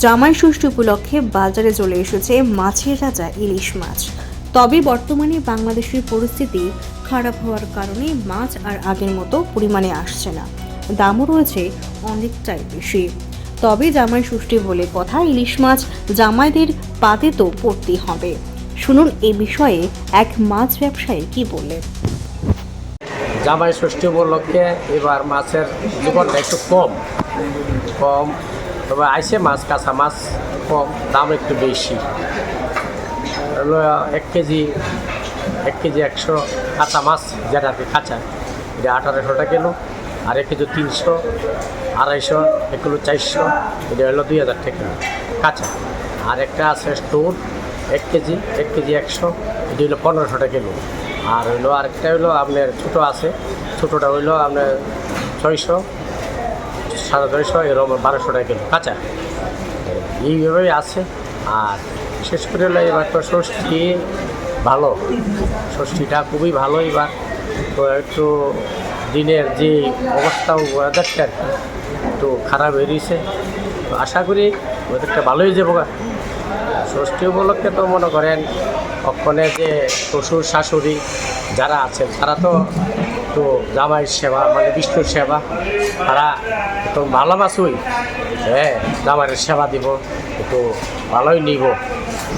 জামাই ষষ্ঠী উপলক্ষে বাজারে চলে এসেছে মাছের রাজা ইলিশ মাছ। তবে বর্তমানে বাংলাদেশের পরিস্থিতি খারাপ হওয়ার কারণে মাছ আর আগের মতো পরিমাণে আসছে না। দামও রয়েছে অনেকটাই বেশি। তবে জামাই ষষ্ঠী বলে কথা ইলিশ মাছ জামাইদের পাতে তো পড়তেই হবে। শুনুন এ বিষয়ে এক মাছ ব্যবসায়ী কি বললেন। জামাই ষষ্ঠী উপলক্ষে এবার মাছের জীবনটা একটু কম। কম তবে আইসে মাছ, কাঁচা মাছ কম, দাম একটু বেশি। এক কেজি এক কেজি একশো কাঁচা মাছ যেটা আর কি কাঁচা, এটা আঠারোশো টাকা কিলো, আর এক কেজি তিনশো, আড়াইশো, এক কিলো চারশো, এটা হলো দুই হাজার টাকা কাঁচা। আর একটা আছে স্টোর এক কেজি এক কেজি একশো, এটা হলো পনেরোশো টাকা কিলো। আর হইল আরেকটা হইল আপনার ছোটো আছে, ছোটোটা হইল আপনার ছয়শো সাড়ে ছয়শো এরকম বারোশো টাকা কিলো। কাঁচা এইভাবেই আছে। আর বিশেষ করে হলো এবার তো ষষ্ঠী ভালো। ষষ্ঠীটা খুবই ভালো এবার। তো একটু দিনের যে অবস্থা ওয়েদারটা একটু খারাপ হয়ে তো আশা করি ওদেরটা ভালোই যাব। ষষ্ঠী উপলক্ষে তো মনে করেন ওখানে যে শ্বশুর শাশুড়ি যারা আছেন তারা তো তো জামাইয়ের সেবা মানে বিষ্ণুর সেবা। তারা তো ভালো মাছুই হ্যাঁ জামাইয়ের সেবা দিব, একটু ভালোই নিব।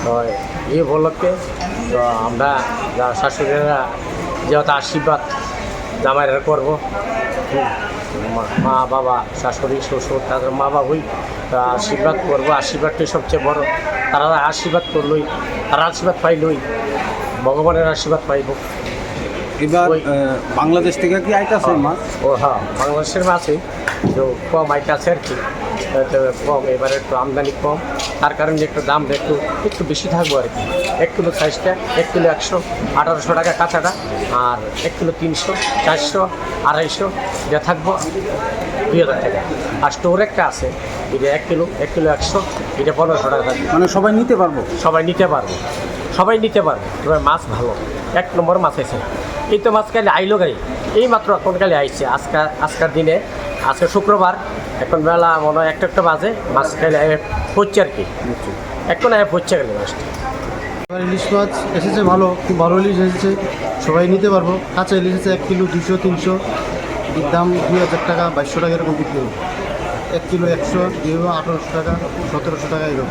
তো এই উপলক্ষে তো আমরা যা শাশুড়িরা যেহেতু আশীর্বাদ জামাইয়ের করব মা- বাবা, শাশুড়ি, শ্বশুর, তাদের মা বাবুই তা আশীর্বাদ করব। আশীর্বাদটাই সবচেয়ে বড়। তারা আশীর্বাদ করলই, তারা আশীর্বাদ পাইলই, ভগবানের আশীর্বাদ পাইব। এবার বাংলাদেশ থেকে কি আইতাছে মাছ? ও হ্যাঁ বাংলাদেশের মাছই। তো কম আইটা আছে আর কি। তো কম এবারে একটু আমদানি কম। তার কারণে একটু দামটা একটু একটু বেশি থাকব আর কি। এক কিলো সাইজটা এক কিলো একশো আঠারোশো টাকা কাঁচাটা। আর এক কিলো তিনশো চারশো আড়াইশো এটা থাকব দুই হাজার টাকা। আর স্টোর একটা আছে এটা এক কিলো এক কিলো একশো এটা পনেরোশো টাকা থাকবে। মানে সবাই নিতে পারব? সবাই নিতে পারব। সবাই নিতে পারবে এবার মাছ ভালো। এক নম্বর মাছ আছে এই তো মাছ কালে আইলো গাড়ি। এই মাত্র এখন কালে আইছে। আজকাল আজকার দিনে, আজকে শুক্রবার, এখন বেলা মনে হয় একটা একটা বাজে, মাছ কালে হচ্ছে আর কি। এখন হচ্ছে গেলে মাছটা। ইলিশ মাছ এসেছে ভালো, খুব ভালো ইলিশ এসেছে। সবাই নিতে পারব। কাঁচা ইলিশ এসেছে এক কিলো দুশো তিনশো। দাম দুই হাজার টাকা, বাইশশো টাকা এরকম বিক্রি হবে। এক কিলো একশো দিয়ে আঠারোশো টাকা, সতেরোশো টাকা এরকম।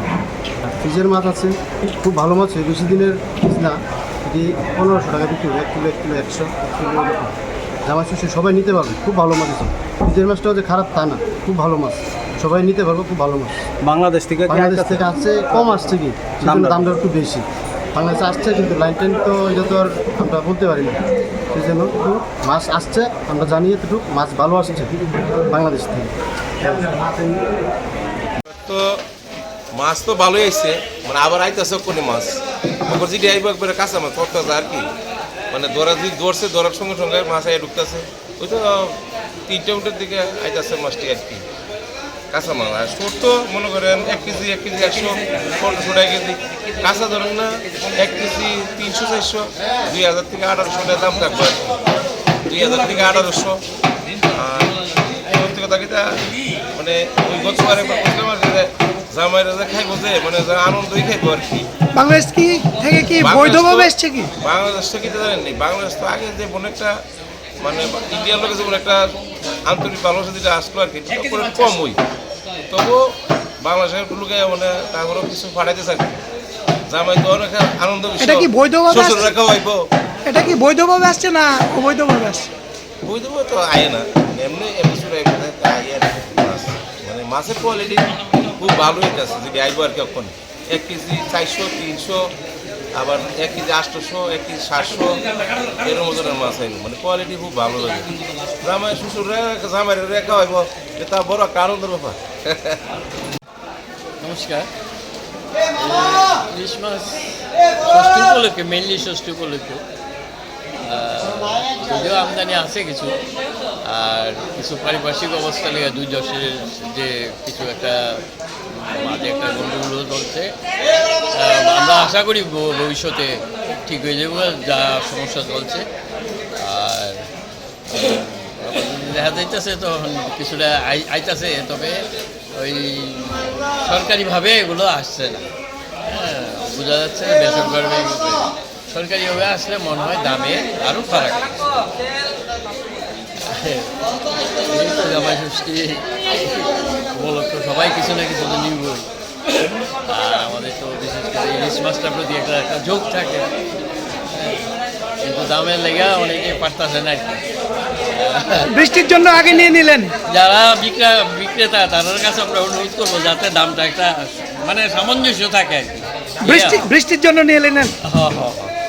ফ্রিজের মাছ আছে। খুব ভালো মাছ বেশি দিনের ফ্রিজ না। এটি পনেরোশো টাকা বিক্রি হবে এক কিলো এক কিলো একশো এক কিলো এরকম। জামা সবাই নিতে পারবে খুব ভালো মাছ আছে। ফ্রিজের মাছটাও যে খারাপ তা না খুব ভালো মাছ। সবাই নিতে পারব খুব ভালো মাছ। বাংলাদেশ থেকে বাংলাদেশ থেকে আসছে কম আসছে কি দামটা দামটা একটু বেশি। বাংলাদেশে আসছে কিন্তু লাইন টাইন তো এটা তো আর আমরা বলতে পারি না। সেই জন্য একটু মাছ আসছে আমরা জানি এতটুকু মাছ ভালো আসছে বাংলাদেশ থেকে। তো মাছ তো ভালোই আইছে মানে আবার আইতেছে কোনে মাছ। ওপর যদি আইব একবারে কাঁচা মাছ তরতাজা আর কি। মানে দৌড়া যদি দৌড়ছে দৌড়ার সঙ্গে সঙ্গে মাছ আই ঢুকতেছে। ওই তো তিনটে উঠের দিকে আইতেছে মাছটি আর কি। কাঁচা মাছ। আর ছোট তো মনে করেন, এক কেজি এক কেজি একশো পনেরোশো টাকা কেজি। কাঁচা ধরেন না, এক কেজি তিনশো, চারশো, দুই হাজার থেকে আঠারোশো টাকা দাম থাকবে। দুই হাজার থেকে আঠারোশো। আর সত্যি কথা মানে ওই একবার আর যে জামাইরা যে খাইবো যে মানে যে আনন্দই খাইবো আর কি। বাংলাদেশ কি থেকে কি বৈধভাবে এসছে কি? বাংলাদেশ থেকে তো জানেন নি বাংলাদেশ তো আগে যে মনে একটা মানে ইন্ডিয়ার লোকের যেমন একটা আন্তরিক ভালোবাসা যেটা আসলো আর কি কম ওই তবুও বাংলাদেশের লোকে মানে তারপরেও কিছু পাঠাইতে চাই জামাই তো অনেক আনন্দ এটা কি বৈধভাবে আসছে? শ্বশুররা খাওয়াইবো এটা কি বৈধভাবে আসছে না অবৈধভাবে আসছে? বুঝ দেবো তো আয় না। এমনি এপিসোড মাছের কোয়ালিটি খুব ভালোই আছে যদি আইবো আর কি এখন। এক কেজি চারশো তিনশো আবার এক কেজি আটশোশো এক কেজি সাতশো এরকম ওজনের মাছ আইব। মানে কোয়ালিটি খুব ভালো লাগে জামাই শ্বশুররা জামাই রেখা হইব এটা বড় একটা আনন্দের ব্যাপার নমস্কার ইলিশ মাছ ষষ্ঠী উপলক্ষে মেনলি ষষ্ঠী উপলক্ষে। যদিও আমদানি আছে কিছু, আর কিছু পারিপার্শ্বিক অবস্থা নিয়ে দুই দশের যে কিছু একটা মাঝে একটা গণ্ডগোল চলছে আমরা আশা করি ভবিষ্যতে ঠিক হয়ে যাবে যা সমস্যা চলছে। আর, দেখা যাইতেছে তো কিছুটা আই- আইতাছে, তবে ওই সরকারিভাবে এগুলো আসছে না। হ্যাঁ বোঝা যাচ্ছে বেসরকারি সরকারিভাবে আসলে মনে হয় দামে আরও ফারাক। জামাই ষষ্ঠী উপলক্ষ সবাই কিছু না কিছু তো নিবই। আর আমাদের তো বিশেষ করে ইলিশ মাছটার প্রতি একটা একটা যোগ থাকে। কিন্তু দামের লেগে অনেকে পারতেছে না আর কি। বৃষ্টির জন্য আগে নিয়ে নিলেন? যারা বিক্রা বিক্রেতা তাদের কাছে আমরা অনুরোধ করব যাতে দামটা একটা মানে সামঞ্জস্য থাকে আর কি। বৃষ্টি বৃষ্টির জন্য নিয়ে নিলেন? হ্যাঁ হ্যাঁ হ্যাঁ।